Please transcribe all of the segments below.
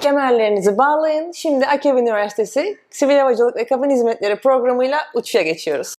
Kemerlerinizi bağlayın. Şimdi Akev Üniversitesi Sivil Havacılık ve Kabin Hizmetleri programıyla uçuşa geçiyoruz.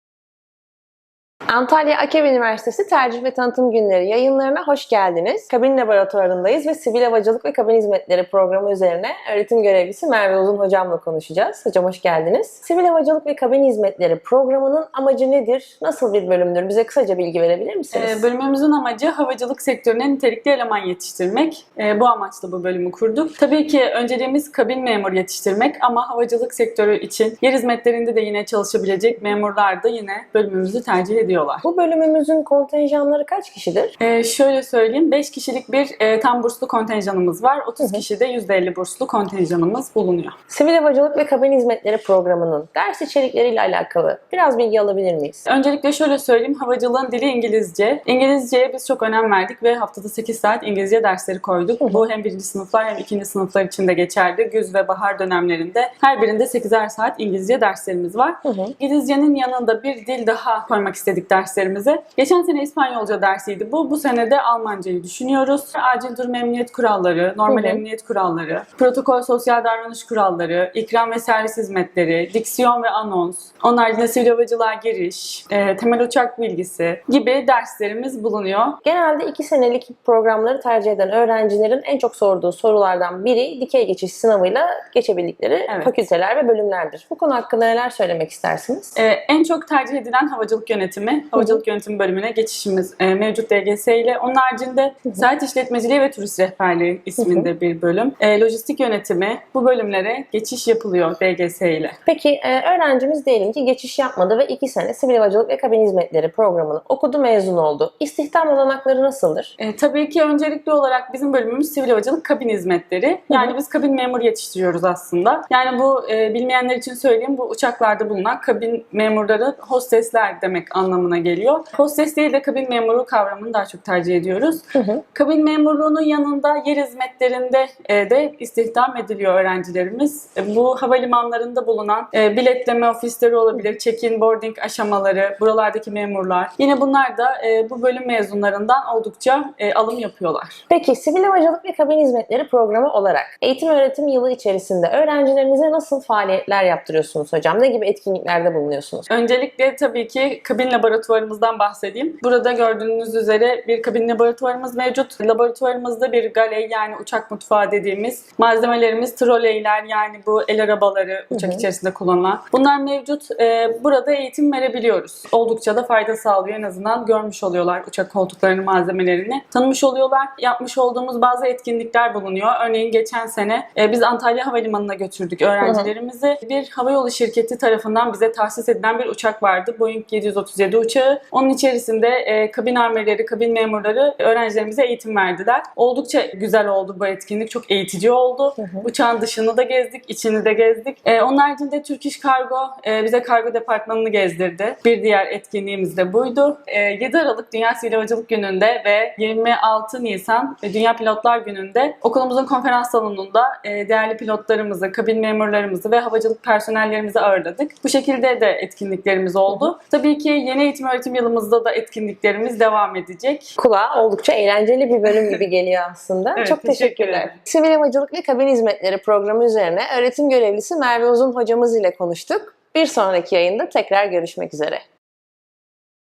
Antalya Akev Üniversitesi Tercih ve Tanıtım Günleri yayınlarına hoş geldiniz. Kabin laboratuvarındayız ve Sivil Havacılık ve Kabin Hizmetleri programı üzerine öğretim görevlisi Merve Uzun hocamla konuşacağız. Hocam hoş geldiniz. Sivil Havacılık ve Kabin Hizmetleri programının amacı nedir? Nasıl bir bölümdür? Bize kısaca bilgi verebilir misiniz? Ee, bölümümüzün amacı havacılık sektörüne nitelikli eleman yetiştirmek. Ee, bu amaçla bu bölümü kurduk. Tabii ki önceliğimiz kabin memur yetiştirmek ama havacılık sektörü için yer hizmetlerinde de yine çalışabilecek memurlar da yine bölümümüzü tercih ediyorlar. Bu bölümümüzün kontenjanları kaç kişidir? Ee, şöyle söyleyeyim, 5 kişilik bir e, tam burslu kontenjanımız var. 30 Hı hı. kişi de %50 burslu kontenjanımız bulunuyor. Sivil Havacılık ve Kabin Hizmetleri programının ders içerikleriyle alakalı biraz bilgi alabilir miyiz? Öncelikle şöyle söyleyeyim, havacılığın dili İngilizce. İngilizceye biz çok önem verdik ve haftada 8 saat İngilizce dersleri koyduk. Hı hı. Bu hem birinci sınıflar hem ikinci sınıflar için de geçerli. Güz ve bahar dönemlerinde her birinde 8'er saat İngilizce derslerimiz var. Hı hı. İngilizcenin yanında bir dil daha koymak istedik derslerimize. Geçen sene İspanyolca dersiydi bu. Bu sene de Almancayı düşünüyoruz. Acil durum emniyet kuralları, normal Hı hı. emniyet kuralları, protokol sosyal davranış kuralları, ikram ve servis hizmetleri, diksiyon ve anons, onun haricinde sivil havacılığa giriş, e, temel uçak bilgisi gibi derslerimiz bulunuyor. Genelde iki senelik programları tercih eden öğrencilerin en çok sorduğu sorulardan biri dikey geçiş sınavıyla geçebildikleri Evet. fakülteler ve bölümlerdir. Bu konu hakkında neler söylemek istersiniz? Ee, en çok tercih edilen havacılık yönetimi, havacılık yönetimi bölümüne geçişimiz e, mevcut DGS ile. Onun haricinde seyahat işletmeciliği ve turist rehberliği isminde bir bölüm. E, lojistik yönetimi, bu bölümlere geçiş yapılıyor DGS ile. Peki e, öğrencimiz diyelim ki geçiş yapmadı ve iki sene Sivil Havacılık ve Kabin Hizmetleri programını okudu, mezun oldu. İstihdam olanakları nasıldır? E, tabii ki öncelikli olarak bizim bölümümüz sivil havacılık kabin hizmetleri. Yani biz kabin memuru yetiştiriyoruz aslında. Yani bu e, bilmeyenler için söyleyeyim bu uçaklarda bulunan kabin memurları hostesler demek anlamına geliyor. Hostes değil de kabin memuru kavramını daha çok tercih ediyoruz. Hı hı. Kabin memurluğunun yanında yer hizmetlerinde e, de istihdam ediliyor öğrencilerimiz. E, Bu havalimanlarında bulunan e, biletleme ofisleri olabilir, check-in boarding aşamaları, buralardaki memurlar. Yine bunlar da bu bölüm mezunlarından oldukça alım yapıyorlar. Peki Sivil Havacılık ve Kabin Hizmetleri programı olarak eğitim öğretim yılı içerisinde öğrencilerinize nasıl faaliyetler yaptırıyorsunuz hocam? Ne gibi etkinliklerde bulunuyorsunuz? Öncelikle tabii ki kabin laboratuvarımızdan bahsedeyim. Burada gördüğünüz üzere bir kabin laboratuvarımız mevcut. Laboratuvarımızda bir galey yani uçak mutfağı dediğimiz malzemelerimiz troleyler yani bu el arabaları uçak Hı hı. içerisinde kullanılan. Bunlar mevcut. Ee, burada eğitim verebiliyoruz. Oldukça da fayda sağlıyor. En azından görmüş oluyorlar uçak koltuklarının malzemelerini. Tanımış oluyorlar. Yapmış olduğumuz bazı etkinlikler bulunuyor. Örneğin geçen sene e, biz Antalya Havalimanı'na götürdük öğrencilerimizi. Bir havayolu şirketi tarafından bize tahsis edilen bir uçak vardı. Boeing 737 uçağı. Onun içerisinde e, kabin amirleri, kabin memurları öğrencilerimize eğitim verdiler. Oldukça güzel oldu bu etkinlik. Çok eğitici oldu. Hı hı. Uçağın dışını da gezdik, içini de gezdik. E, onun haricinde Türk İş Kargo e, bize kargo departmanını gezdirdi. Bir diğer etkinliğimiz de buydu. E, 7 Aralık Dünya Sivil Havacılık Günü'nde ve 26 Nisan e, Dünya Pilotlar Günü'nde okulumuzun konferans salonunda e, değerli pilotlarımızı, kabin memurlarımızı ve havacılık personellerimizi ağırladık. Bu şekilde de etkinliklerimiz oldu. Tabii ki yeni eğitim öğretim yılımızda da etkinliklerimiz devam edecek. Kulağa oldukça eğlenceli bir bölüm gibi geliyor aslında. Evet, Çok teşekkür teşekkürler. ederim. Sivil Havacılık ve Kabin Hizmetleri programı üzerine öğretim görevlisi Merve Uzun hocamız ile konuştuk. Bir sonraki yayında tekrar görüşmek üzere.